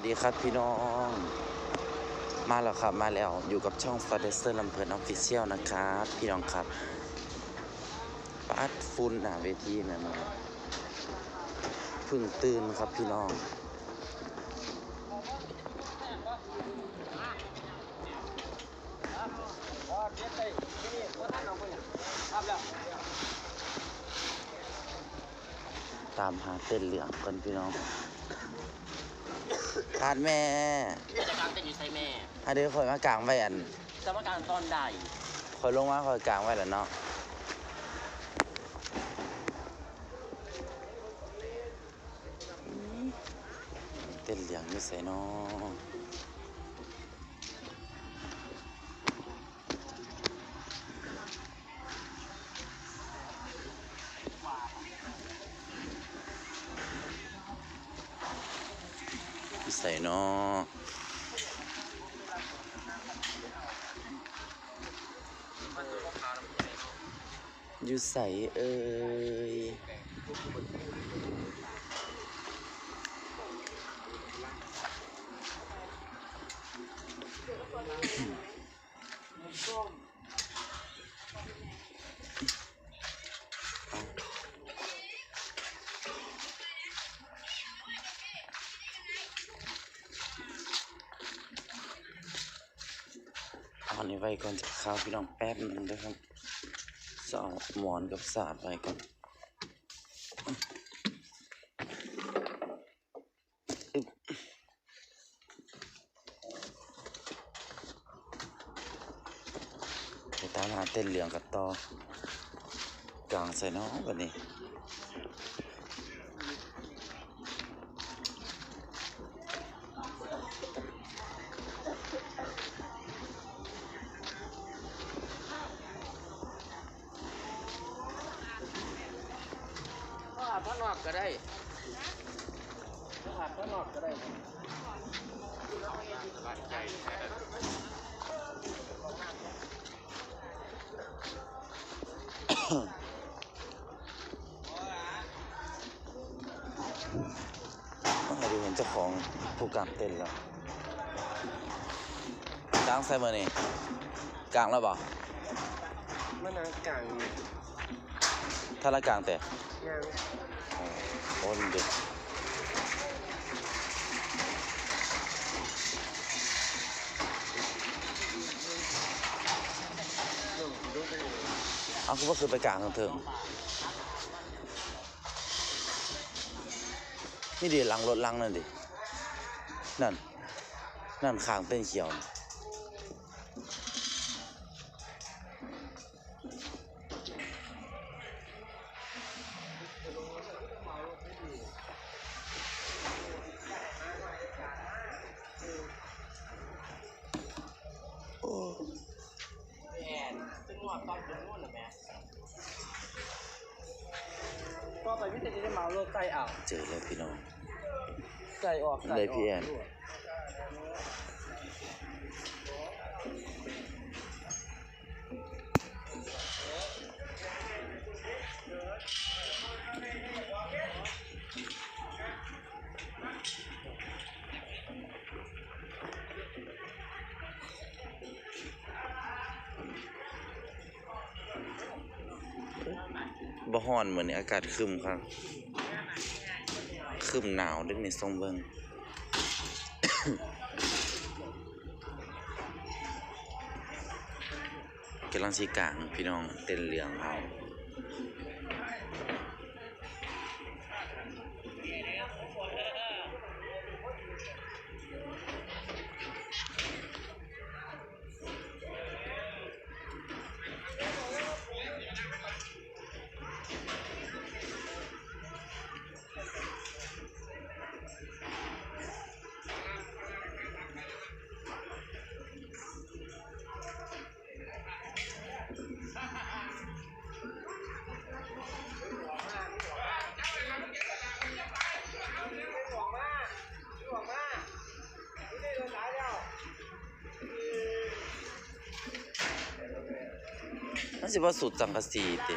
วัสดีครับพี่น้อง มาแล้วครับมาแล้วอยู่กับช่อง f a d e r ลำเพลินออฟฟิเชียลนะครับ พี่น้องครับปาดฟุ้นหน้าเวทีนั่นนะพึ่งตื่นครับพี่น้อง ตามหาเต้นเหลืองกันพี่น้อง ทานแม่จะกางเต้นอยู่ใช่แม่อันนี้คอยมากลางไว้อันจะมากางตอนใดคอยลงมาคอยกลางไว้แล้วเนาะเต้นเหลืองอยู่ใส่เนาะอยู่ เนาะอยู่ใสเอ่ย ว้ก่อนจะเข้าวพี่น้องแป๊บหนึงนะครับสเอาหมอนกับสาดไว้ก่อนไปตามหาเต้นเหลืองกับต่อกลางใส่น้องวันนี้ กก็ได้ก็อาบข้างนอกก็ได้สบายใจแค่นั้นต้องให้ดูเห็นเจ้าของผู้กลางเต้นแล้วกลางใส่มานี่กลางแล้วบ่มันนางกางนี่ถ้าละกลางแต่ยัง อนเด็กเอาคุณว่าคือไปกลางเถิงนี่ดิหลังรถลังนั่นดิ นั่น นั่นขางเต้นเขียวนะ ไปพิเศษจะได้เมาโลดใจอ่าวเจอแล้วพี่น้องใจออกเลยพี่แอน ห้อนเหมือนนี้อากาศคึมครับคึมหนาวด้วยในทรงเบิงกำลังสีกลางพี่น้องเต้นเหลืองเอา นั่นสิว่าสุดจังกะสีติ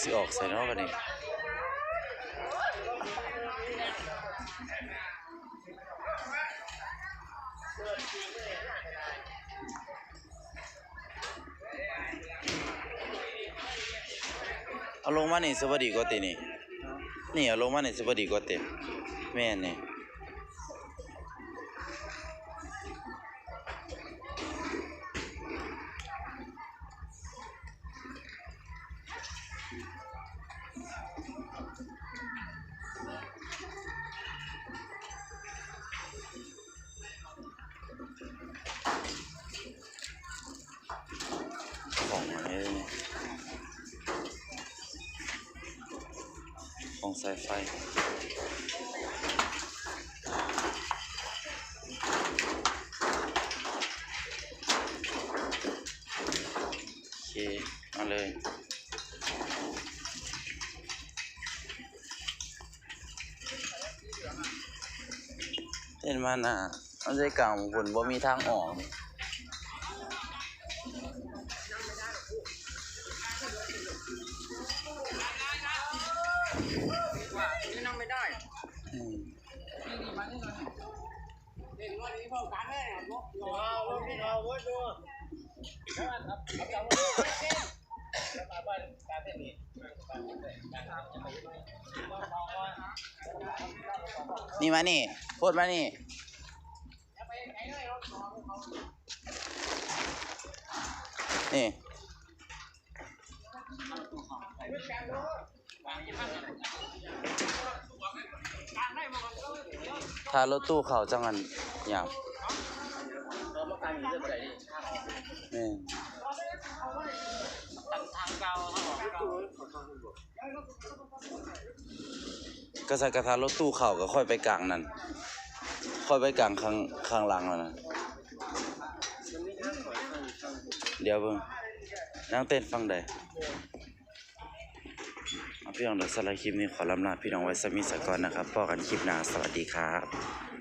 สิออกใส่นาะบัดนี้เอาลงมานี่สวัสดีกว่าตินี่นี่เอาลงมานี่สวัสดีกว่าติแม่นี่ ของสายไฟโอเคมาเลยเห็นมันอะมันใจกลางบนบ่มีทางออกนี่ ไม่ได้อืมเด็กวันนี้พอการเลยรถรอรถรอรถดูครับครับเอาเอาไปการเส้นนี้นี่มานี่พูดมานี่นี่ ถ้ารถตู้เขาจังอันอย่างเรามกระไรนี่แม่นทาก่าทางเก่าก็ใส่กระทารถตู้เข่าก็ค่อยไปกลางนั่น ค่อยไปกลางข้างข้างหลังแล้วนะ เดี๋ยวเบิ่งนั่งเต้นฟังได้ พี่น้องเดี๋ยวสไลด์คลิปนี้ขอลำลาพี่น้องไว้สมิสก่อนนะครับพอกันคลิปหน้าสวัสดีครับ